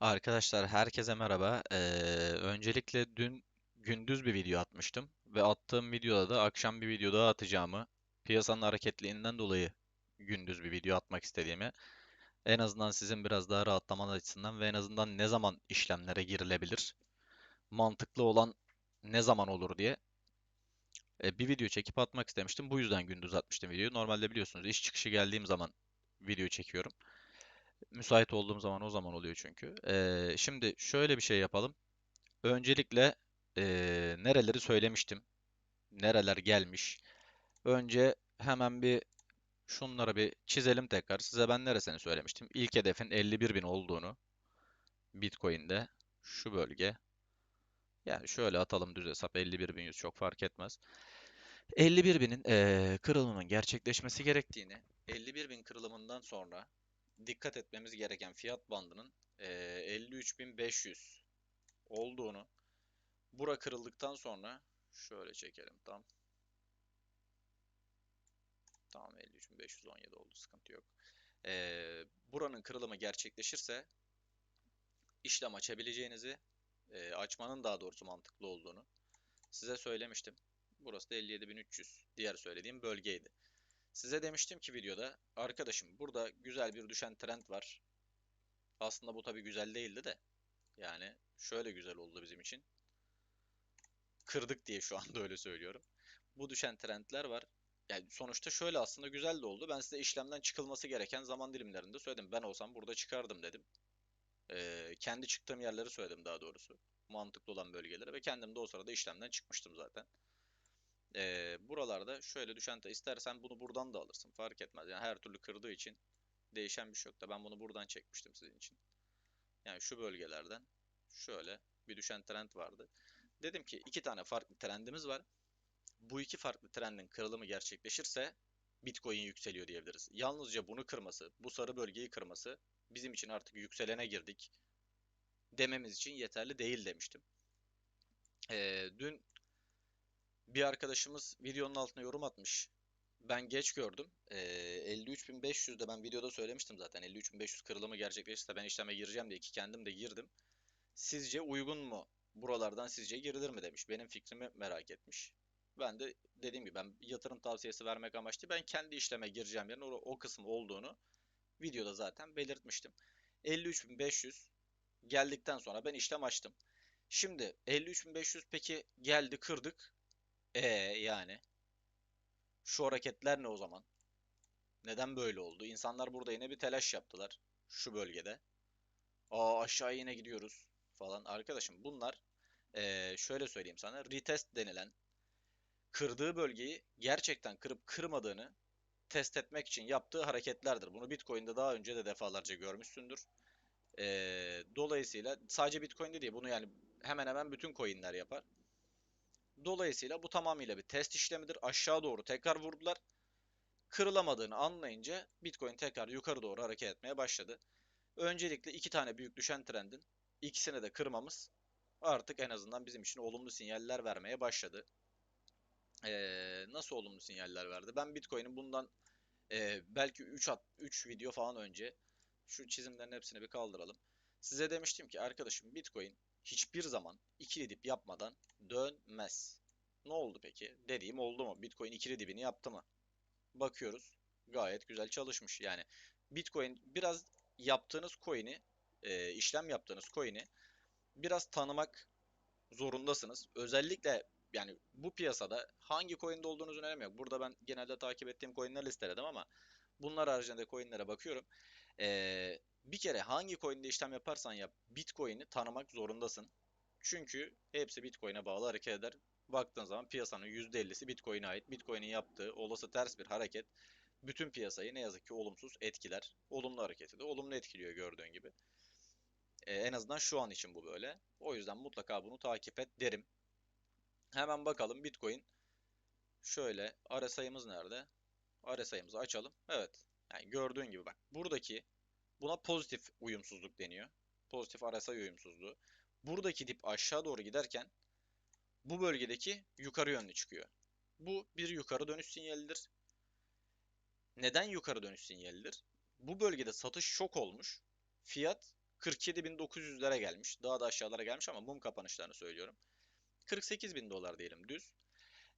Arkadaşlar herkese merhaba. Ee, öncelikle dün gündüz bir video atmıştım ve attığım videoda da akşam bir video daha atacağımı, piyasanın hareketliğinden dolayı gündüz bir video atmak istediğimi, en azından sizin biraz daha rahatlamanız açısından ve en azından ne zaman işlemlere girilebilir, mantıklı olan ne zaman olur diye e, bir video çekip atmak istemiştim. Bu yüzden gündüz atmıştım videoyu. Normalde biliyorsunuz iş çıkışı geldiğim zaman video çekiyorum. Müsait olduğum zaman o zaman oluyor çünkü. Ee, şimdi şöyle bir şey yapalım. Öncelikle ee, nereleri söylemiştim. Nereler gelmiş. Önce hemen bir şunları bir çizelim tekrar. Size ben neresini söylemiştim. İlk hedefin 51 bin olduğunu. Bitcoin'de şu bölge. Yani şöyle atalım düz hesap 51.100 çok fark etmez. 51 binin ee, kırılımının gerçekleşmesi gerektiğini, 51 bin kırılımından sonra dikkat etmemiz gereken fiyat bandının e, 53.500 olduğunu, bura kırıldıktan sonra şöyle çekelim tam. Tamam 53.517 oldu sıkıntı yok. E, buranın kırılımı gerçekleşirse işlem açabileceğinizi, e, açmanın daha doğrusu mantıklı olduğunu size söylemiştim. Burası da 57.300 diğer söylediğim bölgeydi. Size demiştim ki videoda arkadaşım burada güzel bir düşen trend var. Aslında bu tabi güzel değildi de. Yani şöyle güzel oldu bizim için. Kırdık diye şu anda öyle söylüyorum. Bu düşen trendler var. Yani sonuçta şöyle aslında güzel de oldu. Ben size işlemden çıkılması gereken zaman dilimlerinde söyledim. Ben olsam burada çıkardım dedim. Ee, kendi çıktığım yerleri söyledim daha doğrusu. Mantıklı olan bölgeleri ve kendim de o sırada işlemden çıkmıştım zaten. Ee, buralarda şöyle düşen istersen bunu buradan da alırsın fark etmez. Yani her türlü kırdığı için değişen bir şey yok da ben bunu buradan çekmiştim sizin için. Yani şu bölgelerden şöyle bir düşen trend vardı. Dedim ki iki tane farklı trendimiz var. Bu iki farklı trendin kırılımı gerçekleşirse Bitcoin yükseliyor diyebiliriz. Yalnızca bunu kırması, bu sarı bölgeyi kırması bizim için artık yükselene girdik dememiz için yeterli değil demiştim. Ee, dün bir arkadaşımız videonun altına yorum atmış. Ben geç gördüm. Ee, 53.500'de ben videoda söylemiştim zaten. 53.500 kırılımı gerçekleşirse ben işleme gireceğim diye ki kendim de girdim. Sizce uygun mu? Buralardan sizce girilir mi demiş. Benim fikrimi merak etmiş. Ben de dediğim gibi ben yatırım tavsiyesi vermek amaçlı ben kendi işleme gireceğim yerin o, o kısım olduğunu videoda zaten belirtmiştim. 53.500 geldikten sonra ben işlem açtım. Şimdi 53.500 peki geldi kırdık. E yani şu hareketler ne o zaman? Neden böyle oldu? İnsanlar burada yine bir telaş yaptılar şu bölgede. Aa aşağı yine gidiyoruz falan. Arkadaşım bunlar ee, şöyle söyleyeyim sana retest denilen kırdığı bölgeyi gerçekten kırıp kırmadığını test etmek için yaptığı hareketlerdir. Bunu Bitcoin'de daha önce de defalarca görmüşsündür. Ee, dolayısıyla sadece Bitcoin'de değil bunu yani hemen hemen bütün coin'ler yapar. Dolayısıyla bu tamamıyla bir test işlemidir. Aşağı doğru tekrar vurdular. Kırılamadığını anlayınca Bitcoin tekrar yukarı doğru hareket etmeye başladı. Öncelikle iki tane büyük düşen trendin ikisini de kırmamız artık en azından bizim için olumlu sinyaller vermeye başladı. Ee, nasıl olumlu sinyaller verdi? Ben Bitcoin'in bundan e, belki 3 3 video falan önce şu çizimlerin hepsini bir kaldıralım. Size demiştim ki arkadaşım Bitcoin hiçbir zaman ikili dip yapmadan dönmez. Ne oldu peki? Dediğim oldu mu? Bitcoin ikili dibini yaptı mı? Bakıyoruz. Gayet güzel çalışmış. Yani Bitcoin biraz yaptığınız coin'i, e, işlem yaptığınız coin'i biraz tanımak zorundasınız. Özellikle yani bu piyasada hangi coin'de olduğunuzun önemi yok. Burada ben genelde takip ettiğim coin'leri listeledim ama bunlar haricinde coin'lere bakıyorum. Ee, bir kere hangi coin'de işlem yaparsan yap Bitcoin'i tanımak zorundasın. Çünkü hepsi Bitcoin'e bağlı hareket eder. Baktığın zaman piyasanın %50'si Bitcoin'e ait. Bitcoin'in yaptığı olası ters bir hareket bütün piyasayı ne yazık ki olumsuz etkiler. Olumlu hareketi de olumlu etkiliyor gördüğün gibi. Ee, en azından şu an için bu böyle. O yüzden mutlaka bunu takip et derim. Hemen bakalım Bitcoin. Şöyle RSI'miz nerede? RSI'mizi açalım. Evet. Yani gördüğün gibi bak. Buradaki buna pozitif uyumsuzluk deniyor. Pozitif RSI uyumsuzluğu. Buradaki dip aşağı doğru giderken bu bölgedeki yukarı yönlü çıkıyor. Bu bir yukarı dönüş sinyalidir. Neden yukarı dönüş sinyalidir? Bu bölgede satış şok olmuş. Fiyat 47.900'lere gelmiş. Daha da aşağılara gelmiş ama mum kapanışlarını söylüyorum. 48.000 dolar diyelim düz.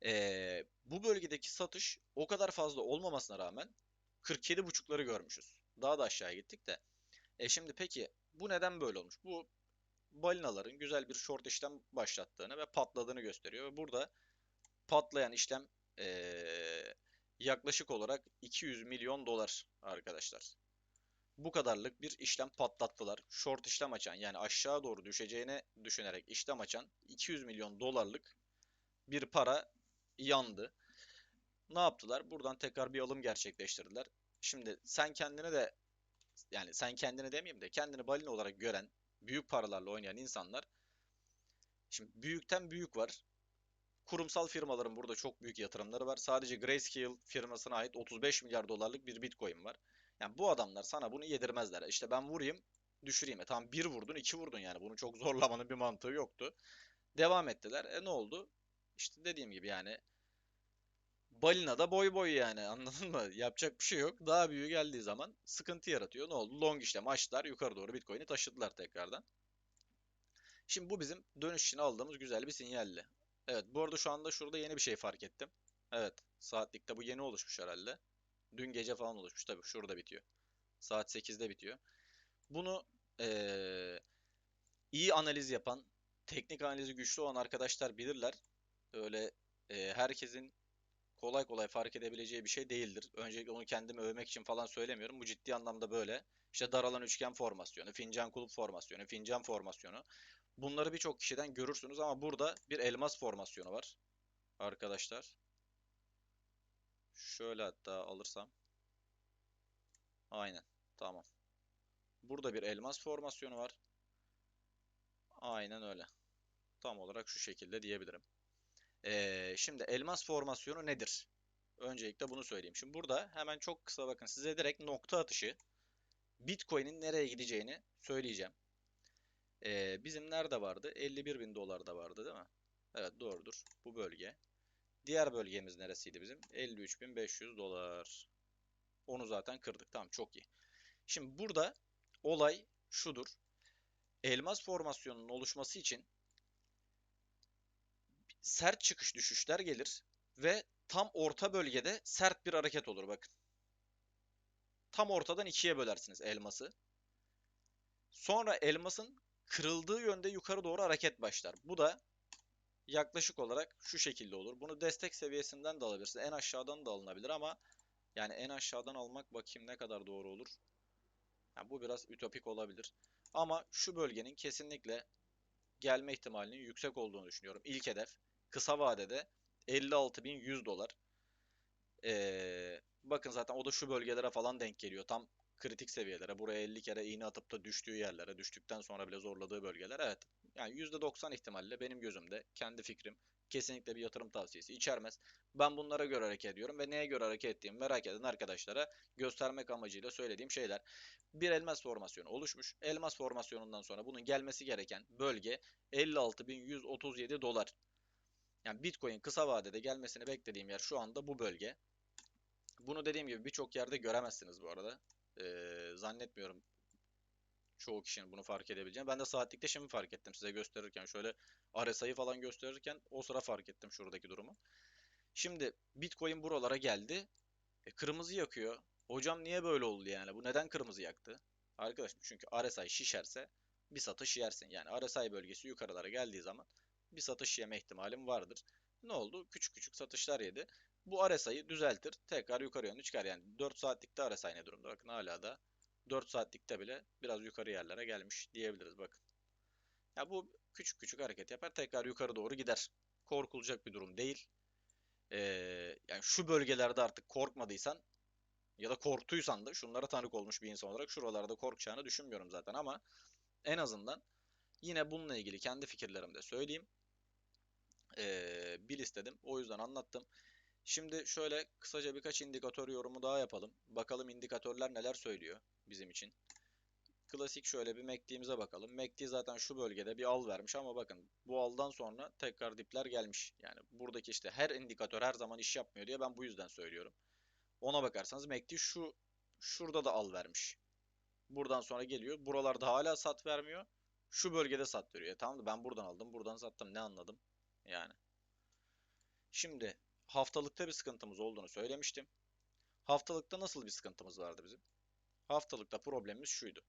Ee, bu bölgedeki satış o kadar fazla olmamasına rağmen 47.5'ları görmüşüz. Daha da aşağıya gittik de. E şimdi peki bu neden böyle olmuş? Bu balinaların güzel bir short işlem başlattığını ve patladığını gösteriyor. Burada patlayan işlem ee, yaklaşık olarak 200 milyon dolar arkadaşlar. Bu kadarlık bir işlem patlattılar. Short işlem açan yani aşağı doğru düşeceğini düşünerek işlem açan 200 milyon dolarlık bir para yandı. Ne yaptılar? Buradan tekrar bir alım gerçekleştirdiler. Şimdi sen kendini de yani sen kendini demeyeyim de kendini balina olarak gören, büyük paralarla oynayan insanlar şimdi büyükten büyük var. Kurumsal firmaların burada çok büyük yatırımları var. Sadece Grayscale firmasına ait 35 milyar dolarlık bir Bitcoin var. Yani bu adamlar sana bunu yedirmezler. İşte ben vurayım, düşüreyim. E tamam bir vurdun, iki vurdun yani. Bunu çok zorlamanın bir mantığı yoktu. Devam ettiler. E ne oldu? İşte dediğim gibi yani balina da boy boy yani anladın mı? Yapacak bir şey yok. Daha büyüğü geldiği zaman sıkıntı yaratıyor. Ne oldu? Long işlem açtılar. Yukarı doğru Bitcoin'i taşıdılar tekrardan. Şimdi bu bizim dönüş için aldığımız güzel bir sinyalli. Evet bu arada şu anda şurada yeni bir şey fark ettim. Evet saatlikte bu yeni oluşmuş herhalde. Dün gece falan oluşmuş tabii şurada bitiyor. Saat 8'de bitiyor. Bunu eee, iyi analiz yapan, teknik analizi güçlü olan arkadaşlar bilirler. Öyle eee, herkesin kolay kolay fark edebileceği bir şey değildir. Öncelikle onu kendimi övmek için falan söylemiyorum. Bu ciddi anlamda böyle. İşte daralan üçgen formasyonu, fincan kulüp formasyonu, fincan formasyonu. Bunları birçok kişiden görürsünüz ama burada bir elmas formasyonu var. Arkadaşlar. Şöyle hatta alırsam. Aynen. Tamam. Burada bir elmas formasyonu var. Aynen öyle. Tam olarak şu şekilde diyebilirim. Ee, şimdi elmas formasyonu nedir? Öncelikle bunu söyleyeyim. Şimdi burada hemen çok kısa bakın size direkt nokta atışı Bitcoin'in nereye gideceğini söyleyeceğim. Ee, bizim nerede vardı? 51 bin dolarda vardı değil mi? Evet doğrudur. Bu bölge. Diğer bölgemiz neresiydi bizim? 53.500 dolar. Onu zaten kırdık. Tamam çok iyi. Şimdi burada olay şudur. Elmas formasyonunun oluşması için sert çıkış düşüşler gelir ve tam orta bölgede sert bir hareket olur bakın. Tam ortadan ikiye bölersiniz elması. Sonra elmasın kırıldığı yönde yukarı doğru hareket başlar. Bu da yaklaşık olarak şu şekilde olur. Bunu destek seviyesinden de alabilirsiniz. En aşağıdan da alınabilir ama yani en aşağıdan almak bakayım ne kadar doğru olur. Yani bu biraz ütopik olabilir. Ama şu bölgenin kesinlikle gelme ihtimalinin yüksek olduğunu düşünüyorum. İlk hedef kısa vadede 56.100 dolar. Ee, bakın zaten o da şu bölgelere falan denk geliyor. Tam kritik seviyelere. Buraya 50 kere iğne atıp da düştüğü yerlere, düştükten sonra bile zorladığı bölgeler. Evet. Yani %90 ihtimalle benim gözümde, kendi fikrim kesinlikle bir yatırım tavsiyesi içermez. Ben bunlara göre hareket ediyorum ve neye göre hareket ettiğimi merak eden arkadaşlara göstermek amacıyla söylediğim şeyler. Bir elmas formasyonu oluşmuş. Elmas formasyonundan sonra bunun gelmesi gereken bölge 56.137 dolar. Yani Bitcoin kısa vadede gelmesini beklediğim yer şu anda bu bölge. Bunu dediğim gibi birçok yerde göremezsiniz bu arada. Ee, zannetmiyorum çoğu kişinin bunu fark edebileceğini. Ben de saatlikte şimdi fark ettim size gösterirken. Şöyle RSI'yi falan gösterirken o sıra fark ettim şuradaki durumu. Şimdi Bitcoin buralara geldi. E, kırmızı yakıyor. Hocam niye böyle oldu yani? Bu neden kırmızı yaktı? Arkadaşım çünkü RSI şişerse bir satış yersin. Yani RSI bölgesi yukarılara geldiği zaman bir satış yeme ihtimalim vardır. Ne oldu? Küçük küçük satışlar yedi. Bu RSI'yi düzeltir. Tekrar yukarı yönlü çıkar. Yani 4 saatlikte RSI ne durumda? Bakın hala da 4 saatlikte bile biraz yukarı yerlere gelmiş diyebiliriz bakın. Ya bu küçük küçük hareket yapar. Tekrar yukarı doğru gider. Korkulacak bir durum değil. Ee, yani şu bölgelerde artık korkmadıysan ya da korktuysan da şunlara tanık olmuş bir insan olarak şuralarda korkacağını düşünmüyorum zaten ama en azından yine bununla ilgili kendi fikirlerimi de söyleyeyim. Ee, bil istedim. O yüzden anlattım. Şimdi şöyle kısaca birkaç indikatör yorumu daha yapalım. Bakalım indikatörler neler söylüyor bizim için. Klasik şöyle bir MACD'mize bakalım. MACD zaten şu bölgede bir al vermiş ama bakın bu aldan sonra tekrar dipler gelmiş. Yani buradaki işte her indikatör her zaman iş yapmıyor diye ben bu yüzden söylüyorum. Ona bakarsanız MACD şu şurada da al vermiş. Buradan sonra geliyor. Buralarda hala sat vermiyor. Şu bölgede sat veriyor. E tamam da ben buradan aldım. Buradan sattım. Ne anladım? Yani. Şimdi haftalıkta bir sıkıntımız olduğunu söylemiştim. Haftalıkta nasıl bir sıkıntımız vardı bizim? Haftalıkta problemimiz şuydu.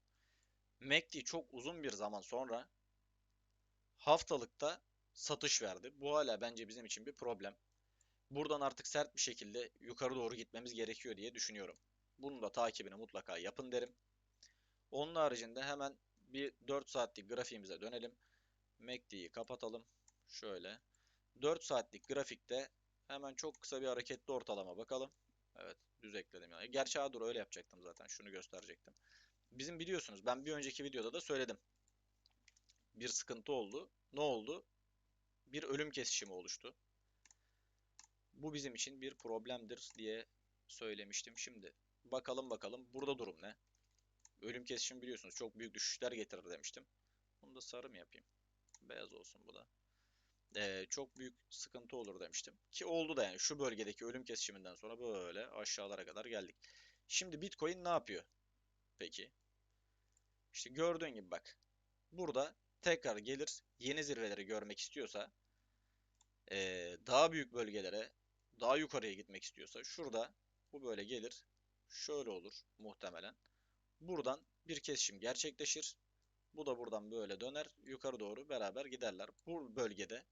MACD çok uzun bir zaman sonra haftalıkta satış verdi. Bu hala bence bizim için bir problem. Buradan artık sert bir şekilde yukarı doğru gitmemiz gerekiyor diye düşünüyorum. Bunun da takibini mutlaka yapın derim. Onun haricinde hemen bir 4 saatlik grafiğimize dönelim. MACD'yi kapatalım. Şöyle. 4 saatlik grafikte hemen çok kısa bir hareketli ortalama bakalım. Evet düz ekledim yani. Gerçi dur öyle yapacaktım zaten. Şunu gösterecektim. Bizim biliyorsunuz ben bir önceki videoda da söyledim. Bir sıkıntı oldu. Ne oldu? Bir ölüm kesişimi oluştu. Bu bizim için bir problemdir diye söylemiştim. Şimdi bakalım bakalım burada durum ne? Ölüm kesişimi biliyorsunuz çok büyük düşüşler getirir demiştim. Bunu da sarı mı yapayım? Beyaz olsun bu da. Ee, çok büyük sıkıntı olur demiştim. Ki oldu da yani şu bölgedeki ölüm kesişiminden sonra böyle aşağılara kadar geldik. Şimdi Bitcoin ne yapıyor? Peki. İşte gördüğün gibi bak. Burada tekrar gelir yeni zirveleri görmek istiyorsa ee, daha büyük bölgelere daha yukarıya gitmek istiyorsa şurada bu böyle gelir. Şöyle olur muhtemelen. Buradan bir kesişim gerçekleşir. Bu da buradan böyle döner. Yukarı doğru beraber giderler. Bu bölgede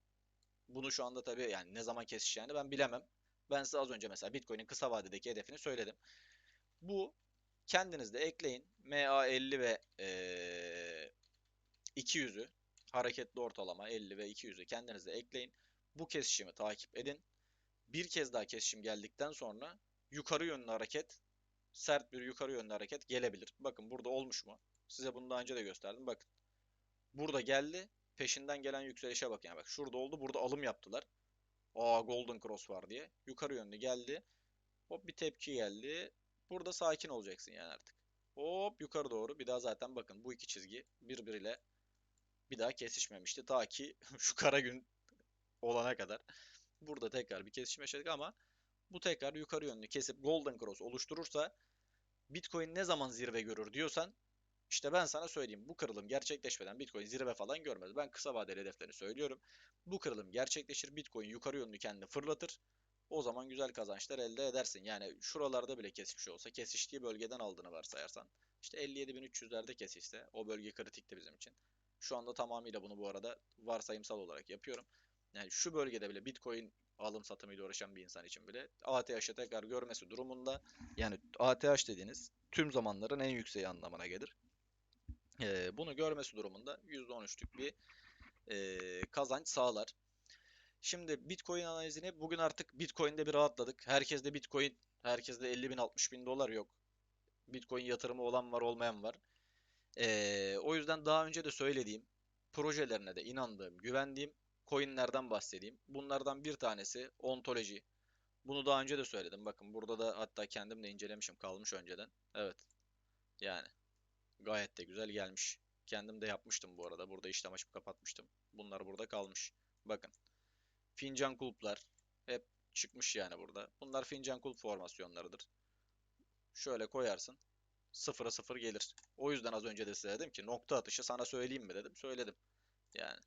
bunu şu anda tabii yani ne zaman kesişeceğini ben bilemem. Ben size az önce mesela Bitcoin'in kısa vadedeki hedefini söyledim. Bu kendiniz de ekleyin. MA50 ve ee, 200'ü hareketli ortalama 50 ve 200'ü kendiniz de ekleyin. Bu kesişimi takip edin. Bir kez daha kesişim geldikten sonra yukarı yönlü hareket sert bir yukarı yönlü hareket gelebilir. Bakın burada olmuş mu? Size bunu daha önce de gösterdim. Bakın. Burada geldi. Peşinden gelen yükselişe bakın. Yani bak şurada oldu. Burada alım yaptılar. Aa Golden Cross var diye. Yukarı yönlü geldi. Hop bir tepki geldi. Burada sakin olacaksın yani artık. Hop yukarı doğru. Bir daha zaten bakın bu iki çizgi birbiriyle bir daha kesişmemişti. Ta ki şu kara gün olana kadar. Burada tekrar bir kesişim yaşadık ama bu tekrar yukarı yönlü kesip Golden Cross oluşturursa Bitcoin ne zaman zirve görür diyorsan işte ben sana söyleyeyim bu kırılım gerçekleşmeden Bitcoin zirve falan görmez. Ben kısa vadeli hedeflerini söylüyorum. Bu kırılım gerçekleşir. Bitcoin yukarı yönlü kendini fırlatır. O zaman güzel kazançlar elde edersin. Yani şuralarda bile kesişmiş olsa kesiştiği bölgeden aldığını varsayarsan. işte 57.300'lerde kesişse o bölge kritikti bizim için. Şu anda tamamıyla bunu bu arada varsayımsal olarak yapıyorum. Yani şu bölgede bile Bitcoin alım satımıyla uğraşan bir insan için bile ATH'ı tekrar görmesi durumunda yani ATH dediğiniz tüm zamanların en yükseği anlamına gelir. Ee, bunu görmesi durumunda %13'lük bir e, kazanç sağlar. Şimdi Bitcoin analizini bugün artık Bitcoin'de bir rahatladık. Herkeste Bitcoin, herkeste 50 bin 60 bin dolar yok. Bitcoin yatırımı olan var olmayan var. Ee, o yüzden daha önce de söylediğim projelerine de inandığım, güvendiğim coinlerden bahsedeyim. Bunlardan bir tanesi Ontoloji. Bunu daha önce de söyledim. Bakın burada da hatta kendim de incelemişim. Kalmış önceden. Evet. Gayet de güzel gelmiş. Kendim de yapmıştım bu arada. Burada işlem açıp kapatmıştım. Bunlar burada kalmış. Bakın. Fincan kulplar hep çıkmış yani burada. Bunlar fincan kulp formasyonlarıdır. Şöyle koyarsın. Sıfıra sıfır gelir. O yüzden az önce de size dedim ki nokta atışı sana söyleyeyim mi dedim. Söyledim. Yani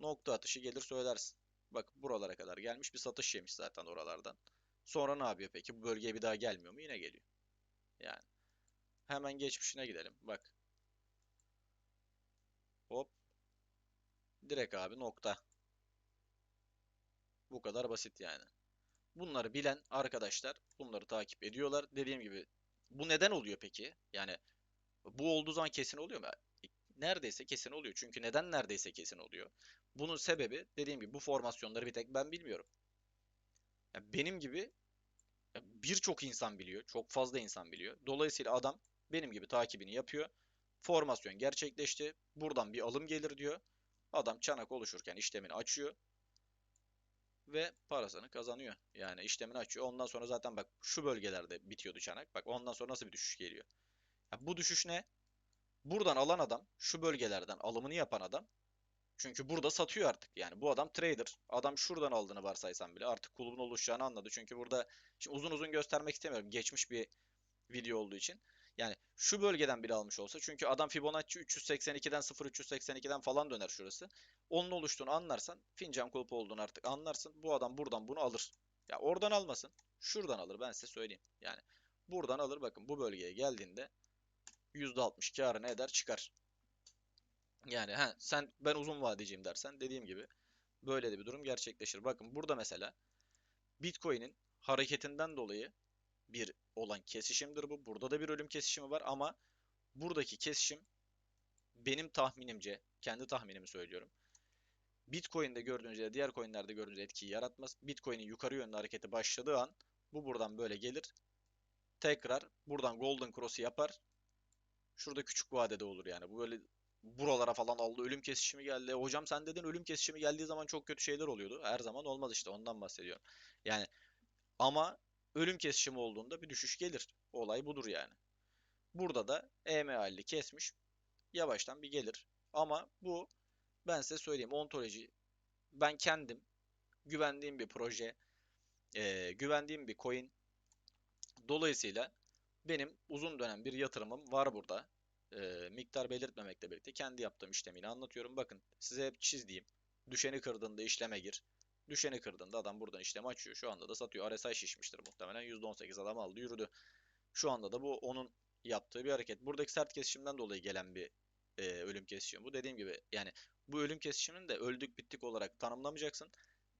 nokta atışı gelir söylersin. Bak buralara kadar gelmiş bir satış yemiş zaten oralardan. Sonra ne yapıyor peki? Bu bölgeye bir daha gelmiyor mu? Yine geliyor. Yani. Hemen geçmişine gidelim. Bak. Hop. Direkt abi nokta. Bu kadar basit yani. Bunları bilen arkadaşlar bunları takip ediyorlar. Dediğim gibi bu neden oluyor peki? Yani bu olduğu zaman kesin oluyor mu? Neredeyse kesin oluyor. Çünkü neden neredeyse kesin oluyor? Bunun sebebi dediğim gibi bu formasyonları bir tek ben bilmiyorum. Yani benim gibi birçok insan biliyor. Çok fazla insan biliyor. Dolayısıyla adam benim gibi takibini yapıyor. Formasyon gerçekleşti. Buradan bir alım gelir diyor. Adam çanak oluşurken işlemini açıyor. Ve parasını kazanıyor. Yani işlemini açıyor. Ondan sonra zaten bak şu bölgelerde bitiyordu çanak. Bak ondan sonra nasıl bir düşüş geliyor. Ya bu düşüş ne? Buradan alan adam, şu bölgelerden alımını yapan adam. Çünkü burada satıyor artık. Yani bu adam trader. Adam şuradan aldığını varsaysan bile artık kulübün oluşacağını anladı. Çünkü burada şimdi uzun uzun göstermek istemiyorum. Geçmiş bir video olduğu için. Yani şu bölgeden bile almış olsa çünkü adam Fibonacci 382'den 0.382'den falan döner şurası. Onun oluştuğunu anlarsan fincan kulpu olduğunu artık anlarsın. Bu adam buradan bunu alır. Ya oradan almasın. Şuradan alır ben size söyleyeyim. Yani buradan alır bakın bu bölgeye geldiğinde %60 karını eder çıkar. Yani he, sen ben uzun vadeciyim dersen dediğim gibi böyle de bir durum gerçekleşir. Bakın burada mesela Bitcoin'in hareketinden dolayı bir olan kesişimdir bu. Burada da bir ölüm kesişimi var ama buradaki kesişim benim tahminimce, kendi tahminimi söylüyorum. Bitcoin'de gördüğünüz ya diğer coinlerde gördüğünüz etkiyi yaratmaz. Bitcoin'in yukarı yönlü hareketi başladığı an bu buradan böyle gelir. Tekrar buradan Golden Cross'u yapar. Şurada küçük vadede olur yani. Bu böyle buralara falan aldı. Ölüm kesişimi geldi. Hocam sen dedin ölüm kesişimi geldiği zaman çok kötü şeyler oluyordu. Her zaman olmaz işte ondan bahsediyorum. Yani ama ölüm kesişimi olduğunda bir düşüş gelir. Olay budur yani. Burada da EM halini kesmiş. Yavaştan bir gelir. Ama bu ben size söyleyeyim ontoloji ben kendim güvendiğim bir proje, e, güvendiğim bir coin. Dolayısıyla benim uzun dönem bir yatırımım var burada. E, miktar belirtmemekle birlikte kendi yaptığım işlemini anlatıyorum. Bakın size hep çizdiğim düşeni kırdığında işleme gir. Düşeni kırdığında adam buradan işlemi açıyor. Şu anda da satıyor. RSI şişmiştir muhtemelen. %18 adam aldı yürüdü. Şu anda da bu onun yaptığı bir hareket. Buradaki sert kesişimden dolayı gelen bir e, ölüm kesişimi. Bu dediğim gibi yani bu ölüm kesişimini de öldük bittik olarak tanımlamayacaksın.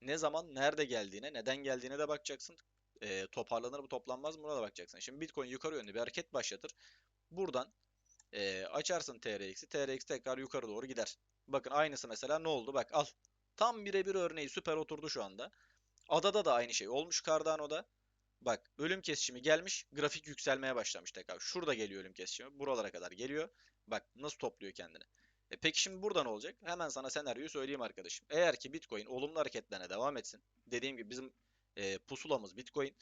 Ne zaman, nerede geldiğine, neden geldiğine de bakacaksın. E, toparlanır mı, toplanmaz mı buna da bakacaksın. Şimdi Bitcoin yukarı yönlü bir hareket başlatır. Buradan e, açarsın TRX'i. TRX tekrar yukarı doğru gider. Bakın aynısı mesela ne oldu? Bak al. Tam birebir örneği süper oturdu şu anda. Adada da aynı şey olmuş Cardano'da. Bak ölüm kesişimi gelmiş. Grafik yükselmeye başlamış tekrar. Şurada geliyor ölüm kesişimi. Buralara kadar geliyor. Bak nasıl topluyor kendini. E peki şimdi burada ne olacak? Hemen sana senaryoyu söyleyeyim arkadaşım. Eğer ki Bitcoin olumlu hareketlerine devam etsin. Dediğim gibi bizim e, pusulamız Bitcoin.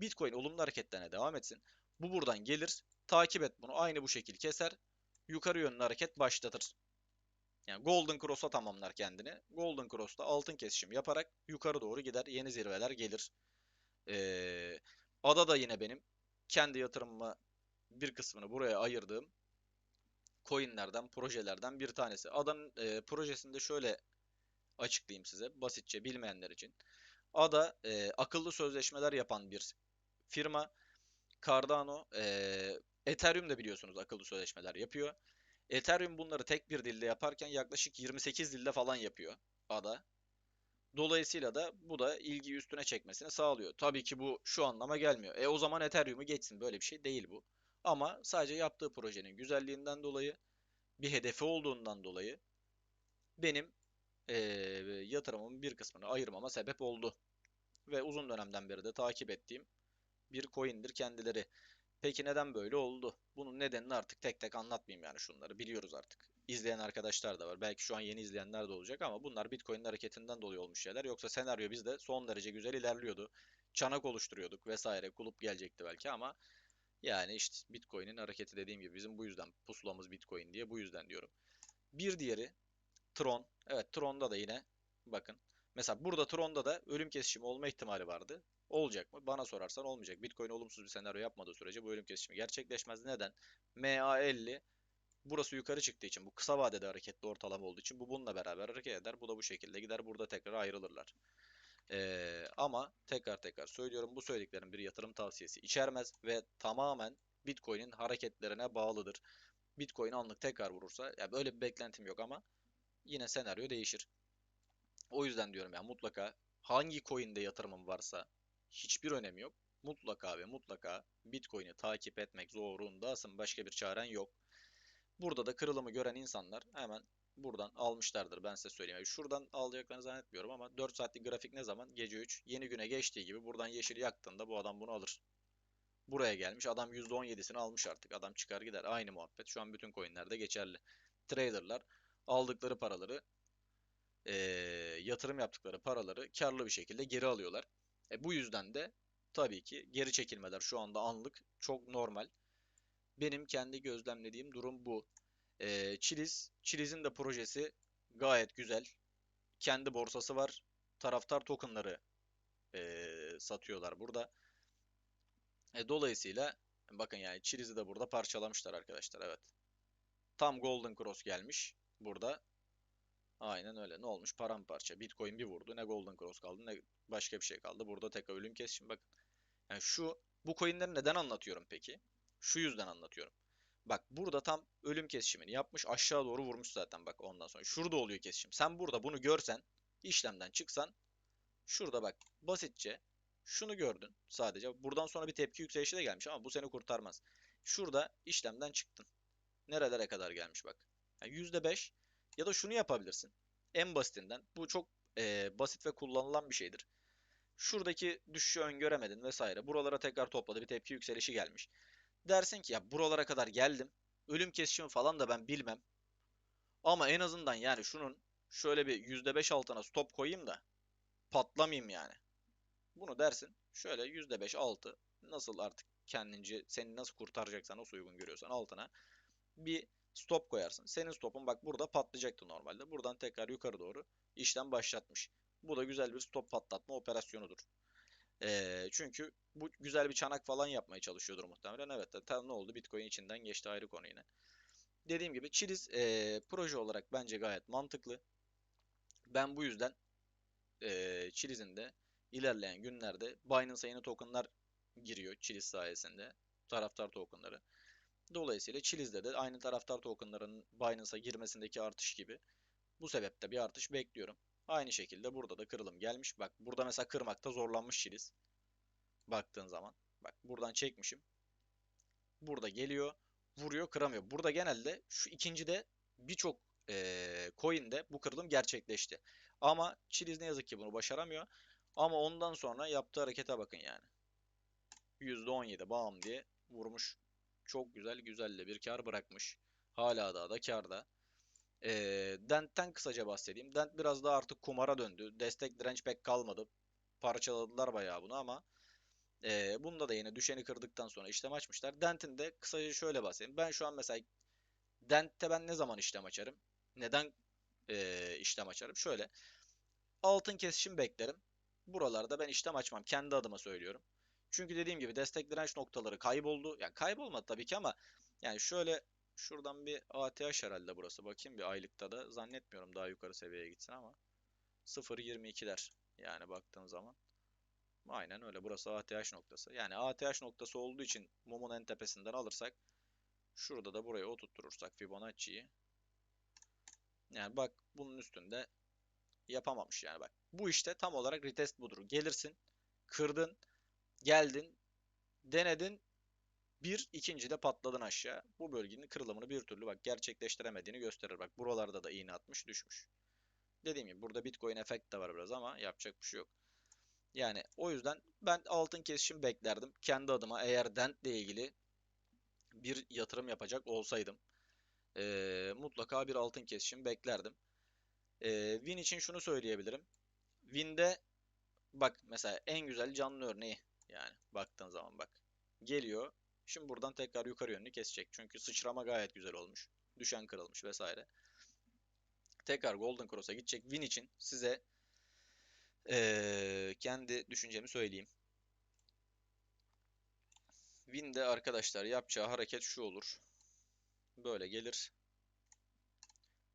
Bitcoin olumlu hareketlerine devam etsin. Bu buradan gelir. Takip et bunu. Aynı bu şekil keser. Yukarı yönlü hareket başlatır. Yani Golden Cross'a tamamlar kendini. Golden Cross'ta altın kesişim yaparak yukarı doğru gider. Yeni zirveler gelir. Ee, ada da yine benim kendi yatırımıma bir kısmını buraya ayırdığım coinlerden, projelerden bir tanesi. Adanın e, projesinde şöyle açıklayayım size basitçe bilmeyenler için. Ada e, akıllı sözleşmeler yapan bir firma. Cardano, e, Ethereum da biliyorsunuz akıllı sözleşmeler yapıyor. Ethereum bunları tek bir dilde yaparken yaklaşık 28 dilde falan yapıyor Ada. Dolayısıyla da bu da ilgiyi üstüne çekmesini sağlıyor. Tabii ki bu şu anlama gelmiyor. E o zaman Ethereum'u geçsin. Böyle bir şey değil bu. Ama sadece yaptığı projenin güzelliğinden dolayı, bir hedefi olduğundan dolayı benim e, yatırımımın bir kısmını ayırmama sebep oldu. Ve uzun dönemden beri de takip ettiğim bir coin'dir kendileri. Peki neden böyle oldu? Bunun nedenini artık tek tek anlatmayayım yani şunları biliyoruz artık. İzleyen arkadaşlar da var. Belki şu an yeni izleyenler de olacak ama bunlar Bitcoin'in hareketinden dolayı olmuş şeyler. Yoksa senaryo bizde son derece güzel ilerliyordu. Çanak oluşturuyorduk vesaire. Kulüp gelecekti belki ama yani işte Bitcoin'in hareketi dediğim gibi bizim bu yüzden pusulamız Bitcoin diye bu yüzden diyorum. Bir diğeri Tron. Evet Tron'da da yine bakın. Mesela burada Tron'da da ölüm kesişimi olma ihtimali vardı. Olacak mı? Bana sorarsan olmayacak. Bitcoin olumsuz bir senaryo yapmadığı sürece bu ölüm kesişimi gerçekleşmez. Neden? MA50 burası yukarı çıktığı için bu kısa vadede hareketli ortalama olduğu için bu bununla beraber hareket eder. Bu da bu şekilde gider. Burada tekrar ayrılırlar. Ee, ama tekrar tekrar söylüyorum bu söylediklerim bir yatırım tavsiyesi içermez ve tamamen Bitcoin'in hareketlerine bağlıdır. Bitcoin anlık tekrar vurursa ya böyle bir beklentim yok ama yine senaryo değişir. O yüzden diyorum ya mutlaka hangi coin'de yatırımım varsa hiçbir önemi yok. Mutlaka ve mutlaka Bitcoin'i takip etmek zorundasın. Başka bir çaren yok. Burada da kırılımı gören insanlar hemen buradan almışlardır ben size söyleyeyim. Yani şuradan alacaklarını zannetmiyorum ama 4 saatlik grafik ne zaman? Gece 3. Yeni güne geçtiği gibi buradan yeşil yaktığında bu adam bunu alır. Buraya gelmiş. Adam %17'sini almış artık. Adam çıkar gider. Aynı muhabbet. Şu an bütün coinlerde geçerli. Traderlar aldıkları paraları e, yatırım yaptıkları paraları karlı bir şekilde geri alıyorlar. E, bu yüzden de tabii ki geri çekilmeler şu anda anlık çok normal. Benim kendi gözlemlediğim durum bu. E, Chiliz, Chiliz'in de projesi gayet güzel. Kendi borsası var. Taraftar tokenları e, satıyorlar burada. E, dolayısıyla Bakın yani Chiliz'i de burada parçalamışlar arkadaşlar. Evet. Tam Golden Cross gelmiş burada. Aynen öyle. Ne olmuş? Paramparça. Bitcoin bir vurdu. Ne Golden Cross kaldı ne başka bir şey kaldı. Burada tekrar ölüm kesişim. Bakın. Yani şu bu coinleri neden anlatıyorum peki? Şu yüzden anlatıyorum. Bak burada tam ölüm kesişimini yapmış. Aşağı doğru vurmuş zaten bak ondan sonra. Şurada oluyor kesişim. Sen burada bunu görsen, işlemden çıksan şurada bak basitçe şunu gördün sadece. Buradan sonra bir tepki yükselişi de gelmiş ama bu seni kurtarmaz. Şurada işlemden çıktın. Nerelere kadar gelmiş bak. Yani %5 ya da şunu yapabilirsin. En basitinden. Bu çok e, basit ve kullanılan bir şeydir. Şuradaki düşüşü öngöremedin vesaire. Buralara tekrar topladı. Bir tepki yükselişi gelmiş. Dersin ki ya buralara kadar geldim. Ölüm kesişimi falan da ben bilmem. Ama en azından yani şunun şöyle bir %5 altına stop koyayım da patlamayayım yani. Bunu dersin. Şöyle %5 altı nasıl artık kendince seni nasıl kurtaracaksan nasıl uygun görüyorsan altına bir stop koyarsın. Senin stopun bak burada patlayacaktı normalde. Buradan tekrar yukarı doğru işlem başlatmış. Bu da güzel bir stop patlatma operasyonudur. Ee, çünkü bu güzel bir çanak falan yapmaya çalışıyordur muhtemelen. Evet ne oldu? Bitcoin içinden geçti ayrı konu yine. Dediğim gibi Chiliz e, proje olarak bence gayet mantıklı. Ben bu yüzden e, Chiliz'in de ilerleyen günlerde Binance yeni tokenlar giriyor Chiliz sayesinde. Taraftar tokenları. Dolayısıyla Chiliz'de de aynı taraftar tokenlarının Binance'a girmesindeki artış gibi bu sebepte bir artış bekliyorum. Aynı şekilde burada da kırılım gelmiş. Bak burada mesela kırmakta zorlanmış Chiliz. Baktığın zaman. Bak buradan çekmişim. Burada geliyor. Vuruyor kıramıyor. Burada genelde şu ikincide birçok e, coin'de bu kırılım gerçekleşti. Ama Chiliz ne yazık ki bunu başaramıyor. Ama ondan sonra yaptığı harekete bakın yani. %17 bam diye vurmuş. Çok güzel güzel de bir kar bırakmış. Hala daha da karda. E, Dent'ten kısaca bahsedeyim. Dent biraz daha artık kumara döndü. Destek direnç pek kalmadı. Parçaladılar bayağı bunu ama e, bunda da yine düşeni kırdıktan sonra işlem açmışlar. Dent'in de kısaca şöyle bahsedeyim. Ben şu an mesela Dent'te ben ne zaman işlem açarım? Neden e, işlem açarım? Şöyle. Altın kesişim beklerim. Buralarda ben işlem açmam. Kendi adıma söylüyorum. Çünkü dediğim gibi destek direnç noktaları kayboldu. Yani kaybolmadı tabii ki ama yani şöyle şuradan bir ATH herhalde burası. Bakayım bir aylıkta da zannetmiyorum daha yukarı seviyeye gitsin ama 0.22'ler yani baktığın zaman. Aynen öyle. Burası ATH noktası. Yani ATH noktası olduğu için mumun en tepesinden alırsak şurada da buraya oturturursak Fibonacci'yi yani bak bunun üstünde yapamamış yani bak. Bu işte tam olarak retest budur. Gelirsin, kırdın, geldin, denedin, bir ikinci de patladın aşağı. Bu bölgenin kırılımını bir türlü bak gerçekleştiremediğini gösterir. Bak buralarda da iğne atmış düşmüş. Dediğim gibi burada Bitcoin efekt de var biraz ama yapacak bir şey yok. Yani o yüzden ben altın kesişim beklerdim. Kendi adıma eğer Dent ile ilgili bir yatırım yapacak olsaydım e, mutlaka bir altın kesişim beklerdim. E, Win için şunu söyleyebilirim. Win'de bak mesela en güzel canlı örneği yani baktığın zaman bak geliyor. Şimdi buradan tekrar yukarı yönlü kesecek. Çünkü sıçrama gayet güzel olmuş. Düşen kırılmış vesaire. Tekrar Golden Cross'a gidecek. Win için size ee, kendi düşüncemi söyleyeyim. Win'de arkadaşlar yapacağı hareket şu olur. Böyle gelir.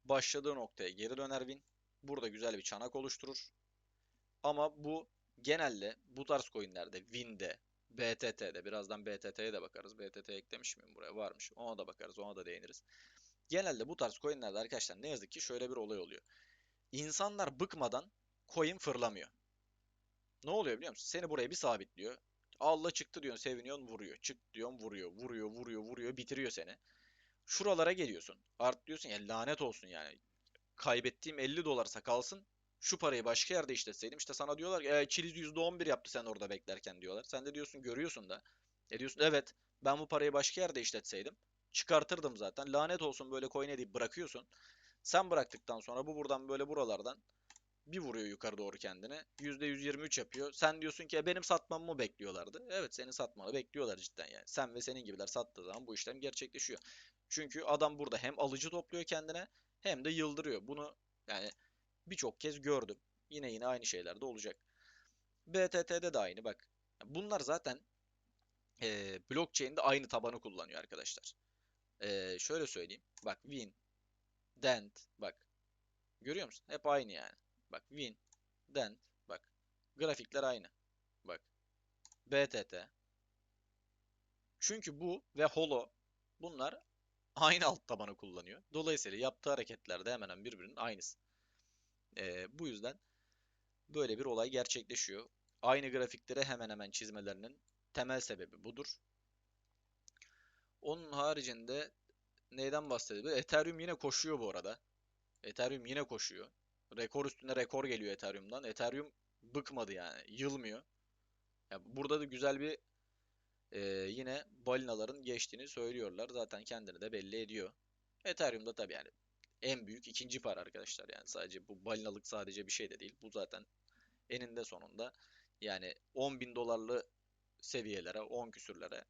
Başladığı noktaya geri döner Win. Burada güzel bir çanak oluşturur. Ama bu genelde bu tarz coinlerde Win'de, BTT'de birazdan BTT'ye de bakarız. BTT eklemiş miyim buraya? Varmış. Ona da bakarız. Ona da değiniriz. Genelde bu tarz coinlerde arkadaşlar ne yazık ki şöyle bir olay oluyor. İnsanlar bıkmadan coin fırlamıyor. Ne oluyor biliyor musun? Seni buraya bir sabitliyor. Allah çıktı diyorsun seviniyorsun vuruyor. Çık diyorsun vuruyor. Vuruyor vuruyor vuruyor bitiriyor seni. Şuralara geliyorsun. Art diyorsun ya lanet olsun yani. Kaybettiğim 50 dolarsa kalsın. Şu parayı başka yerde işletseydim. İşte sana diyorlar ki e, Chiliz %11 yaptı sen orada beklerken diyorlar. Sen de diyorsun görüyorsun da. E diyorsun evet ben bu parayı başka yerde işletseydim. Çıkartırdım zaten. Lanet olsun böyle coin edip bırakıyorsun. Sen bıraktıktan sonra bu buradan böyle buralardan bir vuruyor yukarı doğru kendine. %123 yapıyor. Sen diyorsun ki e, benim satmamı mı bekliyorlardı? Evet senin satmanı bekliyorlar cidden yani. Sen ve senin gibiler sattığı zaman bu işlem gerçekleşiyor. Çünkü adam burada hem alıcı topluyor kendine hem de yıldırıyor. Bunu yani birçok kez gördüm. Yine yine aynı şeyler de olacak. BTT'de de aynı bak. Bunlar zaten e, blockchain'de aynı tabanı kullanıyor arkadaşlar. E, şöyle söyleyeyim. Bak Win, Dent, bak. Görüyor musun? Hep aynı yani. Bak Win, Dent, bak. Grafikler aynı. Bak. BTT. Çünkü bu ve Holo bunlar aynı alt tabanı kullanıyor. Dolayısıyla yaptığı hareketler de hemen hemen birbirinin aynısı. E, bu yüzden böyle bir olay gerçekleşiyor. Aynı grafikleri hemen hemen çizmelerinin temel sebebi budur. Onun haricinde neyden bahsedebiliriz? Ethereum yine koşuyor bu arada. Ethereum yine koşuyor. Rekor üstüne rekor geliyor Ethereum'dan. Ethereum bıkmadı yani. Yılmıyor. Ya burada da güzel bir e, yine balinaların geçtiğini söylüyorlar. Zaten kendini de belli ediyor. Ethereum'da tabii yani en büyük ikinci para arkadaşlar. Yani sadece bu balinalık sadece bir şey de değil. Bu zaten eninde sonunda yani 10 bin dolarlı seviyelere, 10 küsürlere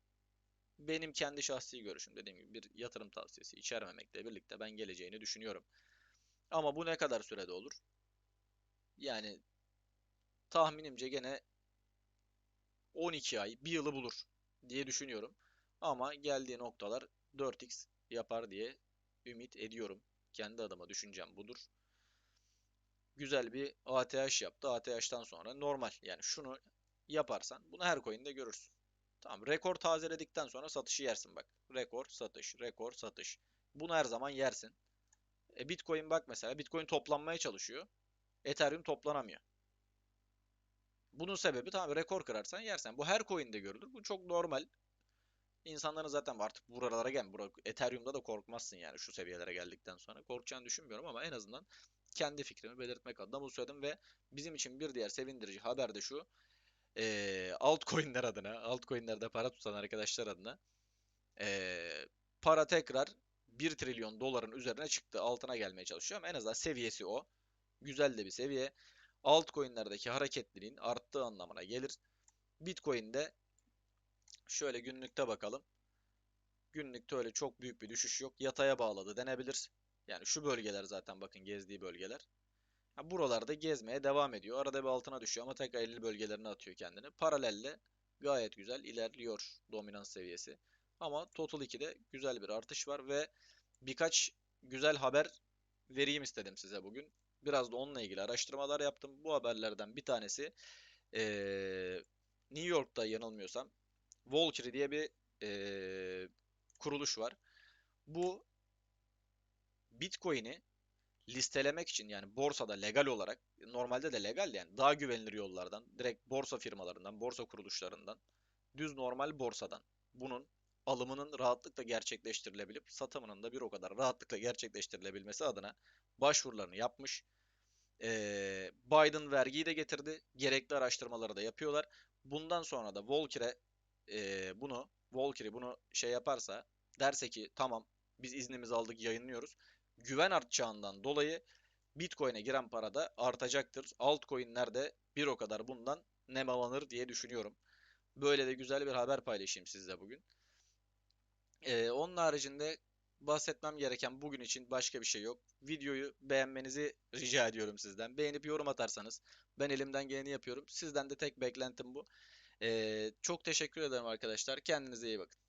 benim kendi şahsi görüşüm dediğim gibi bir yatırım tavsiyesi içermemekle birlikte ben geleceğini düşünüyorum. Ama bu ne kadar sürede olur? Yani tahminimce gene 12 ay, 1 yılı bulur diye düşünüyorum. Ama geldiği noktalar 4x yapar diye ümit ediyorum. Kendi adıma düşüncem budur. Güzel bir ATH yaptı. ATH'tan sonra normal. Yani şunu yaparsan bunu her coin'de görürsün. Tamam. Rekor tazeledikten sonra satışı yersin bak. Rekor, satış, rekor, satış. Bunu her zaman yersin. E Bitcoin bak mesela. Bitcoin toplanmaya çalışıyor. Ethereum toplanamıyor. Bunun sebebi tamam rekor kırarsan yersen. Bu her coin'de görülür. Bu çok normal. İnsanların zaten artık buralara gel. Bura, Ethereum'da da korkmazsın yani şu seviyelere geldikten sonra. Korkacağını düşünmüyorum ama en azından kendi fikrimi belirtmek adına bunu söyledim ve bizim için bir diğer sevindirici haber de şu. E, altcoin'ler adına, altcoin'lerde para tutan arkadaşlar adına e, para tekrar 1 trilyon doların üzerine çıktı. Altına gelmeye çalışıyor ama en azından seviyesi o. Güzel de bir seviye. Altcoin'lerdeki hareketliliğin arttığı anlamına gelir. Bitcoin'de şöyle günlükte bakalım. Günlükte öyle çok büyük bir düşüş yok. Yataya bağladı denebilir. Yani şu bölgeler zaten bakın gezdiği bölgeler. Ha, buralarda gezmeye devam ediyor. Arada bir altına düşüyor ama tekrar 50 bölgelerine atıyor kendini. Paralelle gayet güzel ilerliyor dominans seviyesi. Ama Total 2'de güzel bir artış var ve birkaç güzel haber vereyim istedim size bugün. Biraz da onunla ilgili araştırmalar yaptım. Bu haberlerden bir tanesi ee, New York'ta yanılmıyorsam Valkyrie diye bir ee, kuruluş var. Bu Bitcoin'i listelemek için yani borsada legal olarak normalde de legal yani daha güvenilir yollardan direkt borsa firmalarından, borsa kuruluşlarından düz normal borsadan bunun alımının rahatlıkla gerçekleştirilebilip satımının da bir o kadar rahatlıkla gerçekleştirilebilmesi adına başvurularını yapmış. Ee, Biden vergiyi de getirdi. Gerekli araştırmaları da yapıyorlar. Bundan sonra da Volker'e e, bunu Volker'i bunu şey yaparsa derse ki tamam biz iznimizi aldık yayınlıyoruz. Güven artacağından dolayı Bitcoin'e giren para da artacaktır. Altcoin'ler de bir o kadar bundan nemalanır diye düşünüyorum. Böyle de güzel bir haber paylaşayım sizle bugün. Ee, onun haricinde bahsetmem gereken bugün için başka bir şey yok. Videoyu beğenmenizi rica ediyorum sizden. Beğenip yorum atarsanız ben elimden geleni yapıyorum. Sizden de tek beklentim bu. Ee, çok teşekkür ederim arkadaşlar. Kendinize iyi bakın.